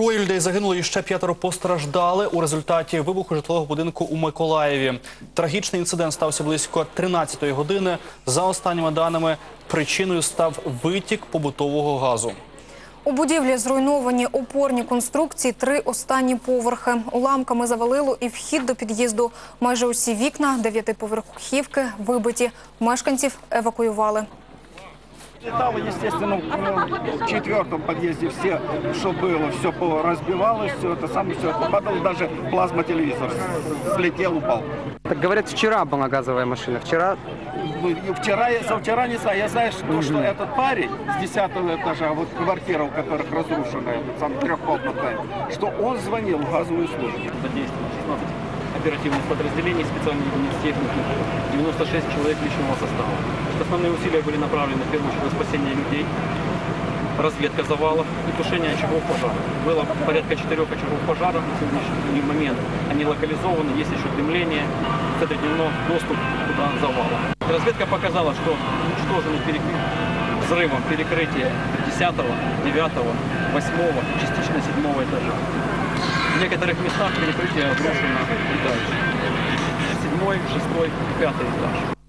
Троє людей загинули і ще п'ятеро постраждали у результаті вибуху житлового будинку у Миколаєві. Трагічний інцидент стався близько 13-ї години. За останніми даними, причиною став витік побутового газу. У будівлі зруйновані опорні конструкції, три останні поверхи. Уламками завалило і вхід до під'їзду. Майже усі вікна дев'ятиповерхівки вибиті. Мешканців евакуювали. Летало, естественно, в четвертом подъезде все, что было, все разбивалось, все это самое, все это падало, даже плазма-телевизор слетел, упал. Так говорят, вчера была газовая машина. Вчера Ну, Вчера, за вчера не знаю, я знаю, что, что этот парень с 10 этажа, вот квартира, у которых разрушена, этот сам трехкомнатная, что он звонил в газовую службу. задействовано 16 оперативных подразделений, специальных единиц техники, 96 человек личного состава. Основные усилия были направлены в первую очередь на спасение людей, разведка завалов и тушение очагов пожара. Было порядка четырех очагов пожара на сегодняшний момент. Они локализованы, есть еще дымление, затруднено доступ туда завала. Разведка показала, что уничтожены перек- взрывом перекрытие 10, 9, 8, частично 7 этажа. В некоторых местах перекрытие летающим. Седьмой, шестой, пятый этаж.